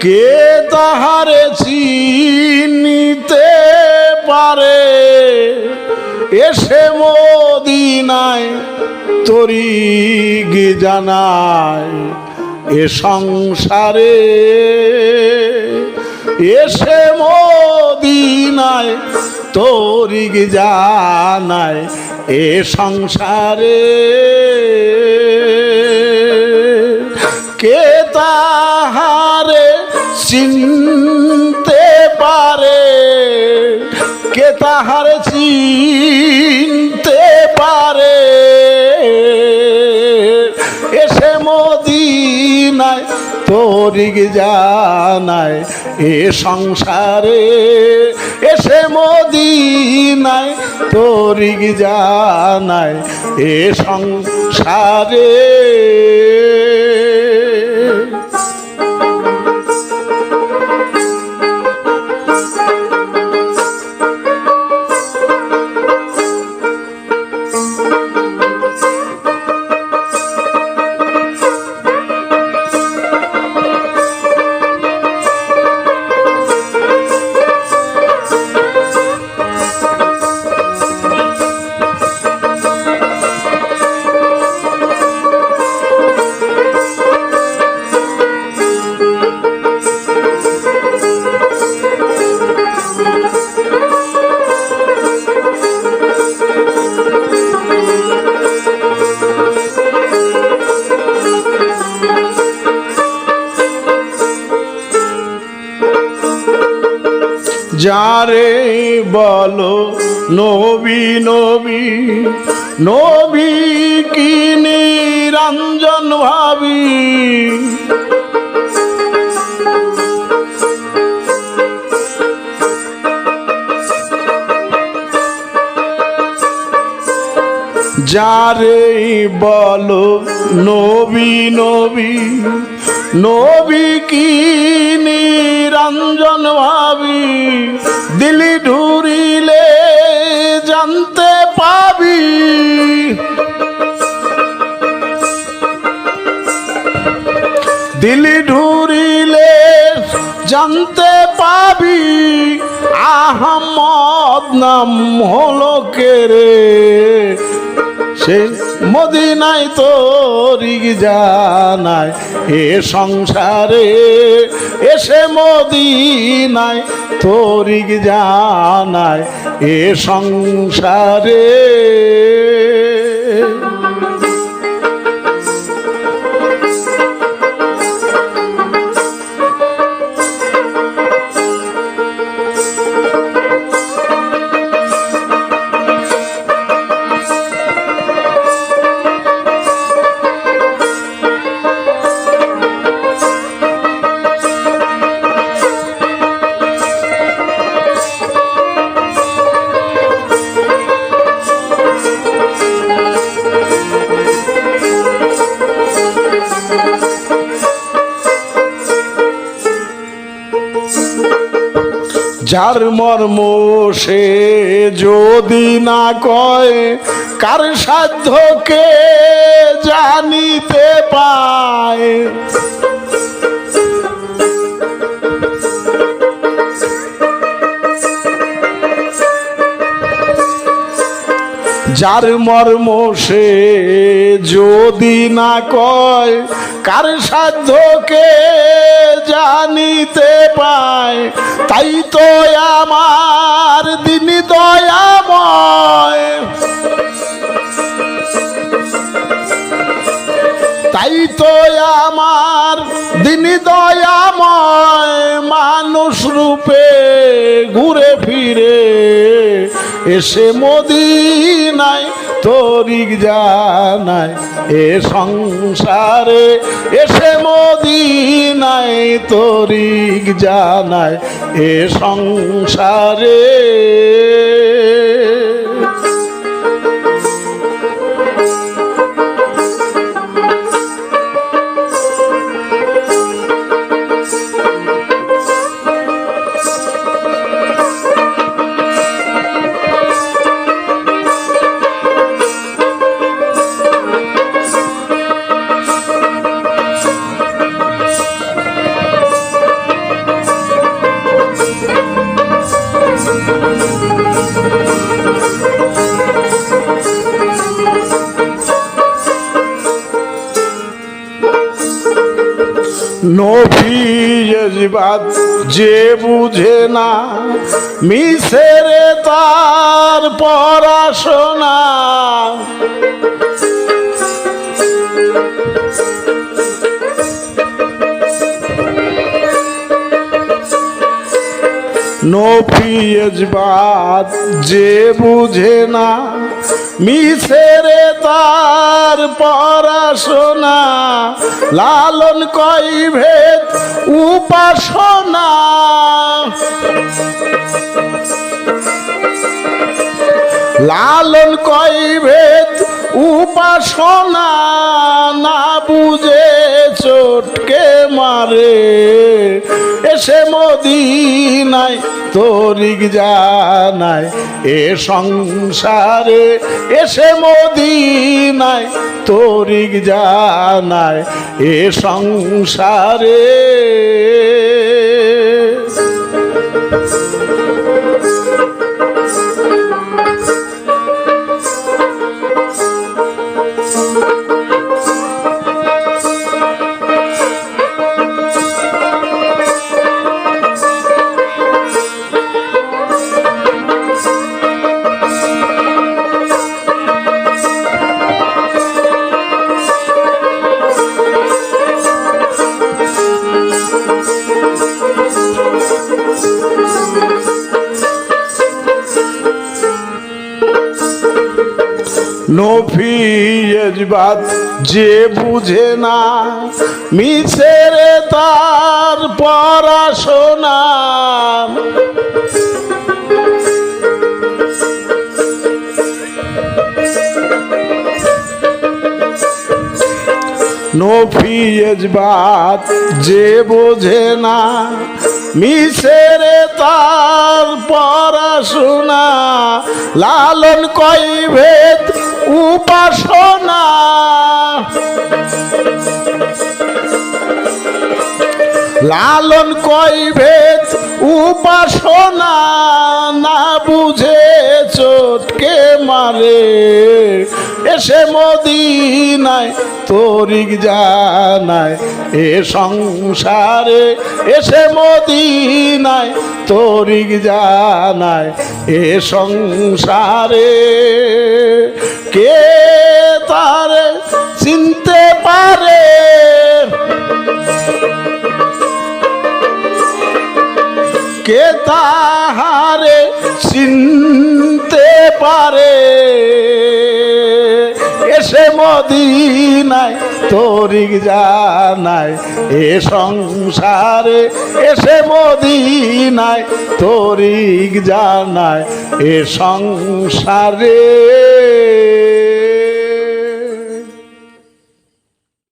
কে তাহারে চিনিতে পারে? এসে মদিনায় তরি জানায় এ সংসারে। এসে মদিনায় তরিগ জানায় এ সংসারে। কে চিনতে পারে, কে তাহারে চিনতে পারে? এসে মদিনায় তরিগ জানায় এ সংসারে। এসে মদিনায় তরিগ জানায় এ সংসারে। যারে বলো নবী নবী নবী কি নিরঞ্জন ভাবি? যারে বলো নবী নবী নবী কি নিরঞ্জন ভাবি? দিলি ঢুরিলে জানতে পাবি। দিলি ঢুরিলে জানতে পাবি। আহমদ নাম হলো কে রে? সে মদিনায় তোরি জানায় এ সংসারে এসে মদিনায় তোরিক জানায় এ সংসারে যার মর্ম সে যদি না কয়, কার সাধ্যকে জানিতে পায়? যার মর্ম সে যদি না কয় কার সাধ্যকে জানিতে পায়? তাই তো আমার দিন দয়াময়। তাই তো আমার দিন দয়াময়। মানুষ রূপে ঘুরে ফিরে এসে মদিনায় তরিক জানায় এ সংসারে এসে মদিনায় তরিক জানাই এ সংসারে নফিয়াজবাদ যে বুঝে না মিসেরে তার পড়াশোনা। নফিয়াজবাদ যে বুঝে না মিসেরে তার পড়াশোনা, লালন কই ভেদ উপাসনা। লালন কই ভেদ উপাসনা, না বুঝে চোটকে মারে। এসে মদিনায় তরিক জানায় এ সংসারে এসে মদিনায় তরিক জানায় এ সংসারে। নফিয়াজবাদ যে বুঝে না মিছেরে তার পড়াশোনা। নফিয়াজবাদ যে বোঝে না মিছেরে তার পড়াশোনা, লালন কই ভেদ উপাসনা। লালন কই ভেদ উপাসনা, না বুঝে চোটকে মারে। এসে মদিনায়, তরিক জানায়, এ সংসারে এসে মদিনায়, তরিক জানায়, এ সংসারে। কে তারে চিনতে পারে? কে তাহারে চিনতে পারে? মদিনায় তরিক জানায় এ সংসারে এসে মদিনায় তরিক জানায় এ সংসারে